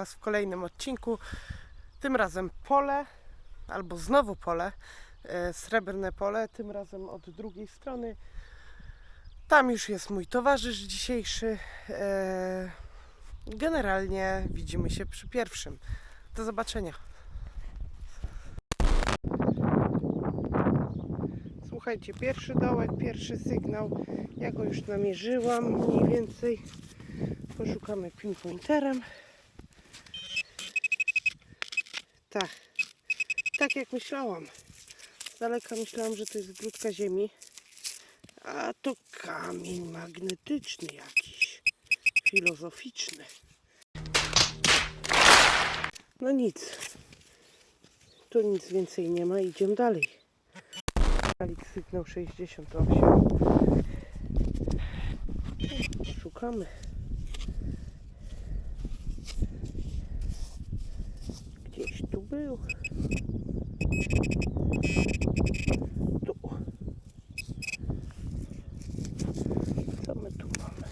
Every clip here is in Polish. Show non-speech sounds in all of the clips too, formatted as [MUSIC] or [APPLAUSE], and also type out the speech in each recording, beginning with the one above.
Was w kolejnym odcinku. Tym razem pole, albo znowu pole, e, srebrne pole, tym razem od drugiej strony. Tam już jest mój towarzysz dzisiejszy. E, Generalnie widzimy się przy pierwszym. Do zobaczenia. Słuchajcie, pierwszy dołek, pierwszy sygnał. Ja go już namierzyłam mniej więcej. Poszukamy pinpointerem. Tak. Tak jak myślałam. Z daleka myślałam, że to jest grudka ziemi. A to kamień magnetyczny jakiś. Filozoficzny. No nic. Tu nic więcej nie ma. Idziemy dalej. Alik sygnał 68. Szukamy. Gdzieś tu był. Tu. Co my tu mamy?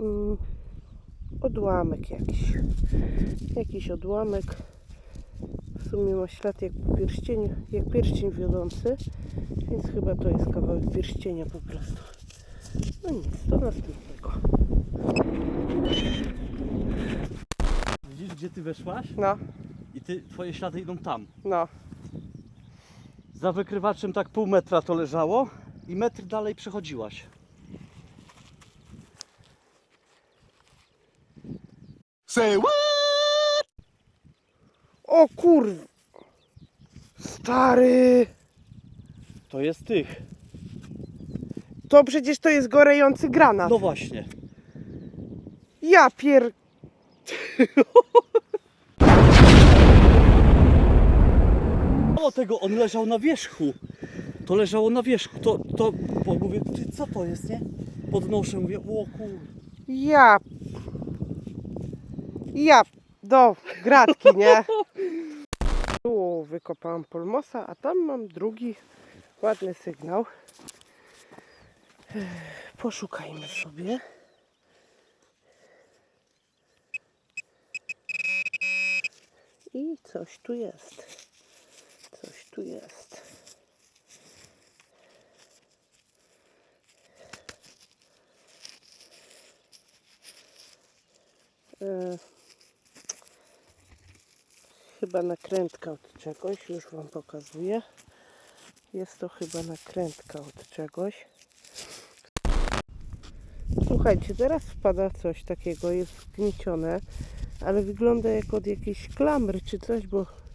Mm, odłamek jakiś. Jakiś odłamek. W sumie ma ślad jak po pierścieniu, jak pierścień wiodący, więc chyba to jest kawałek pierścienia po prostu. No nic, do następnego. Gdzie ty weszłaś? No, I ty, twoje ślady idą tam. no. Za wykrywaczem tak pół metra to leżało i metr dalej przechodziłaś. Say what? O kur... Stary! To jest tych. To przecież to jest gorejący granat. No właśnie. Ja pier... [LAUGHS] Mało tego, on leżał na wierzchu. To leżało na wierzchu. To, to, bo mówię, ty co to jest, nie? Podnoszę, mówię, o kur... Ja... Ja... Do gratki, nie? [LAUGHS] Tu wykopałam polmosa, a tam mam drugi ładny sygnał. Poszukajmy sobie. I coś tu jest. Tu jest. E, chyba nakrętka od czegoś, już Wam pokazuję. Jest to chyba nakrętka od czegoś. Słuchajcie, teraz wpada coś takiego, jest zgniecione, ale wygląda jak od jakiejś klamry czy coś, bo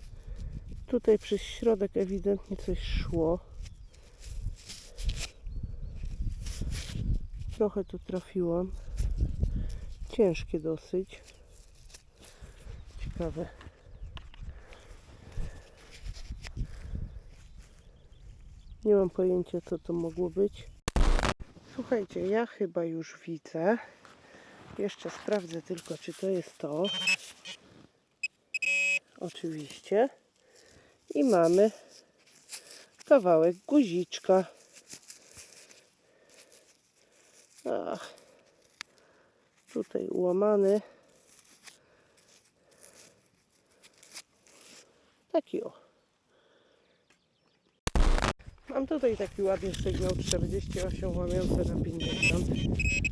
tutaj przez środek ewidentnie coś szło. Trochę tu trafiłam. Ciężkie dosyć. Ciekawe. Nie mam pojęcia co to mogło być. Słuchajcie, ja chyba już widzę. Jeszcze sprawdzę tylko, czy to jest to. Oczywiście. I mamy kawałek guziczka. Ach, tutaj ułamany. Taki o. Mam tutaj taki ładny sygnał 48 łamiący na 50.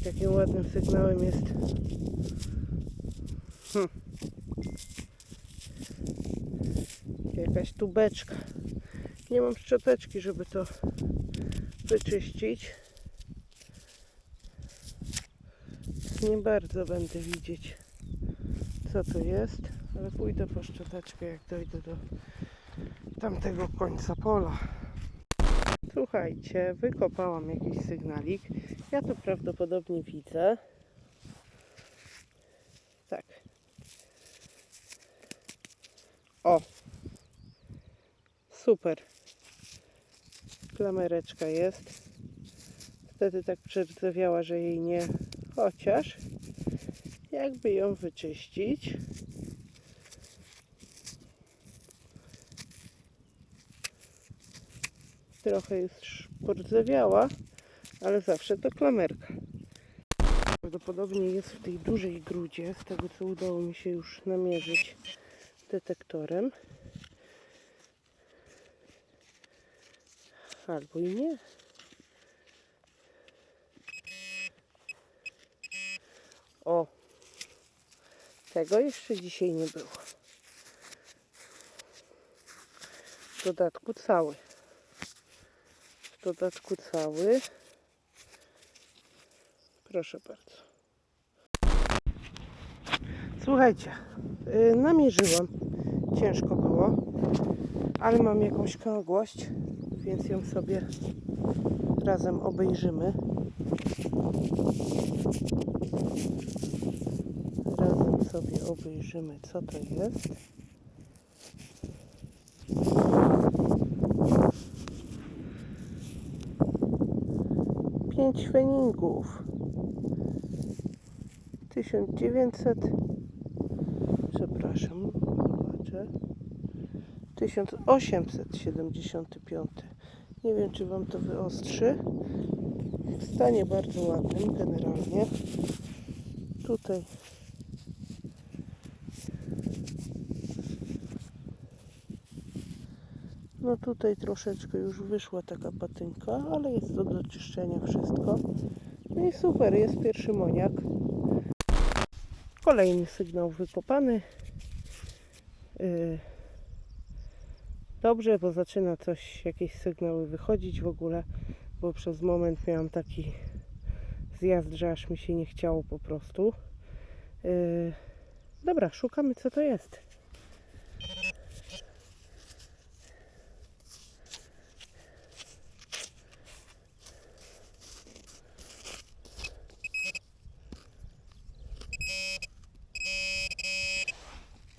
I takim ładnym sygnałem jest hmm. jakaś tubeczka. Nie mam szczoteczki, żeby to wyczyścić. Nie bardzo będę widzieć co to jest, ale pójdę po szczoteczkę jak dojdę do tamtego końca pola. Słuchajcie, wykopałam jakiś sygnalik. Ja to prawdopodobnie widzę. Tak. O! Super. Klamereczka jest. Wtedy tak przerdzewiała, że jej nie... Chociaż jakby ją wyczyścić. trochę już pordzewiała, ale zawsze to klamerka. Prawdopodobnie jest w tej dużej grudzie, z tego co udało mi się już namierzyć detektorem. Albo i nie. O, tego jeszcze dzisiaj nie było. W dodatku cały. W dodatku cały. Proszę bardzo. Słuchajcie, yy, namierzyłam. Ciężko było, ale mam jakąś krągłość, więc ją sobie razem obejrzymy. Razem sobie obejrzymy, co to jest. Pięć feningów. 1900 przepraszam, zobaczę. 1875. Nie wiem, czy Wam to wyostrzy. W stanie bardzo ładnym generalnie. Tutaj No tutaj troszeczkę już wyszła taka patynka, ale jest to do czyszczenia wszystko. No i super, jest pierwszy moniak. Kolejny sygnał wykopany. Yy, Dobrze, bo zaczyna coś, jakieś sygnały wychodzić w ogóle, bo przez moment miałam taki zjazd, że aż mi się nie chciało po prostu. Yy, Dobra, szukamy co to jest.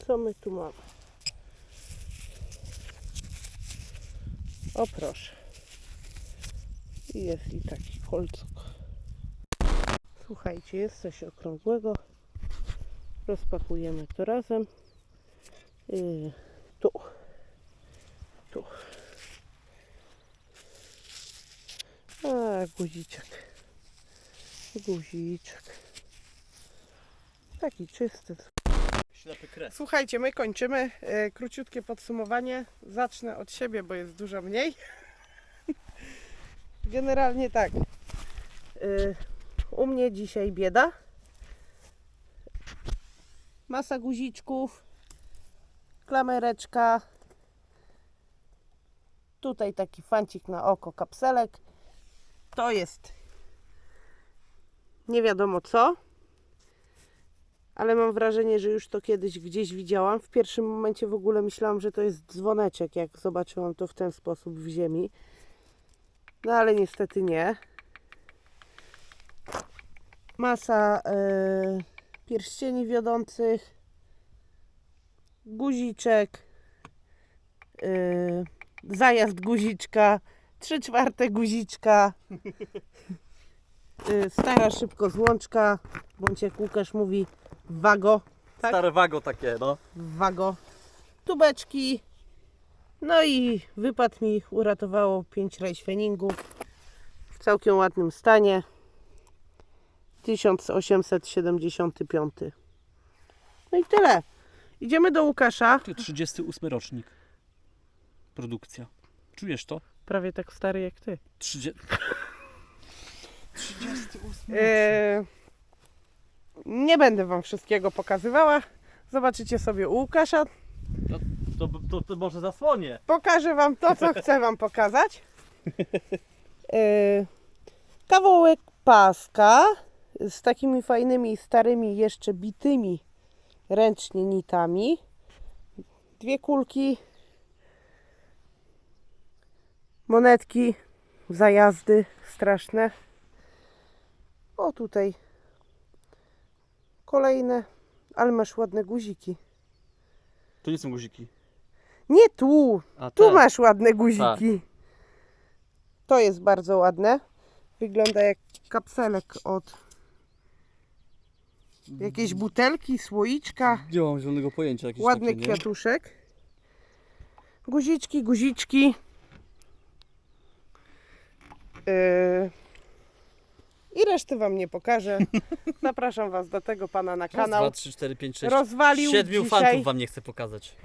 Co my tu mamy? O proszę. Jest i taki kolcuk. Słuchajcie, jest coś okrągłego. Rozpakujemy to razem. Yy, tu. Tu. A, guziczek. Guziczek. Taki czysty, Ślepy kres. Słuchajcie, my kończymy. E, króciutkie podsumowanie. Zacznę od siebie, bo jest dużo mniej. [LAUGHS] Generalnie tak. E, u mnie dzisiaj bieda. Masa guziczków. Klamereczka. Tutaj taki fancik na oko, kapselek. To jest nie wiadomo co ale mam wrażenie, że już to kiedyś gdzieś widziałam. W pierwszym momencie w ogóle myślałam, że to jest dzwoneczek, jak zobaczyłam to w ten sposób w ziemi. No ale niestety nie. Masa e, pierścieni wiodących, guziczek, e, zajazd guziczka, trzy czwarte guziczka, e, stara szybko złączka, bądź jak Łukasz mówi, wago. Tak? Stare wago takie, no. wago, tubeczki. No i wypad mi uratowało 5 rejśweningów w całkiem ładnym stanie. 1875. No i tyle. Idziemy do Łukasza. Ty 38 rocznik. Produkcja. Czujesz to? Prawie tak stary jak ty. 30... 38 E, nie będę wam wszystkiego pokazywała. Zobaczycie sobie u Łukasza. To, to, to może zasłonię. Pokażę Wam to, co chcę Wam pokazać. E, [LAUGHS] Kawałek paska z takimi fajnymi, starymi, jeszcze bitymi ręcznie nitami. Dwie kulki. Monetki, zajazdy straszne. O tutaj kolejne, ale masz ładne guziki. To nie są guziki. Nie tu, A tu te. masz ładne guziki. To jest bardzo ładne. Wygląda jak kapselek od jakiejś butelki, słoiczka. Nie mam zielonego pojęcia. Jakieś Ładny takie, nie? kwiatuszek. Guziczki, guziczki. Yy, I reszty wam nie pokażę. [LAUGHS] Zapraszam was do tego pana na Raz, kanał. dwa, trzy, cztery, pięć, sześć. Rozwalił Siedmiu dzisiaj fantów wam nie chcę pokazać.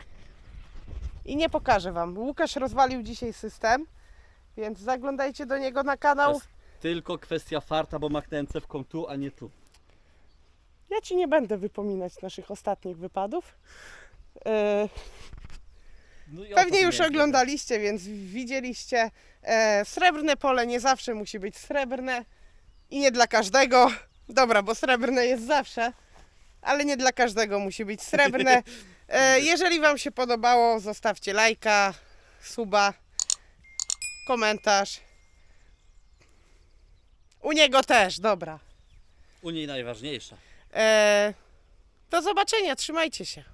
i nie pokażę wam. Łukasz rozwalił dzisiaj system, więc zaglądajcie do niego na To kanał. jest tylko kwestia farta, bo machnąłem cewką tu, a nie tu. Ja ci nie będę wypominać naszych ostatnich wypadów. Yy, No i o to Pewnie już miałem oglądaliście, więc widzieliście. E, srebrne pole nie zawsze musi być srebrne i nie dla każdego. Dobra, bo srebrne jest zawsze, ale nie dla każdego musi być srebrne. [LAUGHS] E, jeżeli Wam się podobało, zostawcie lajka, suba, komentarz. U niego też, dobra. U niej najważniejsza. E, do zobaczenia, trzymajcie się.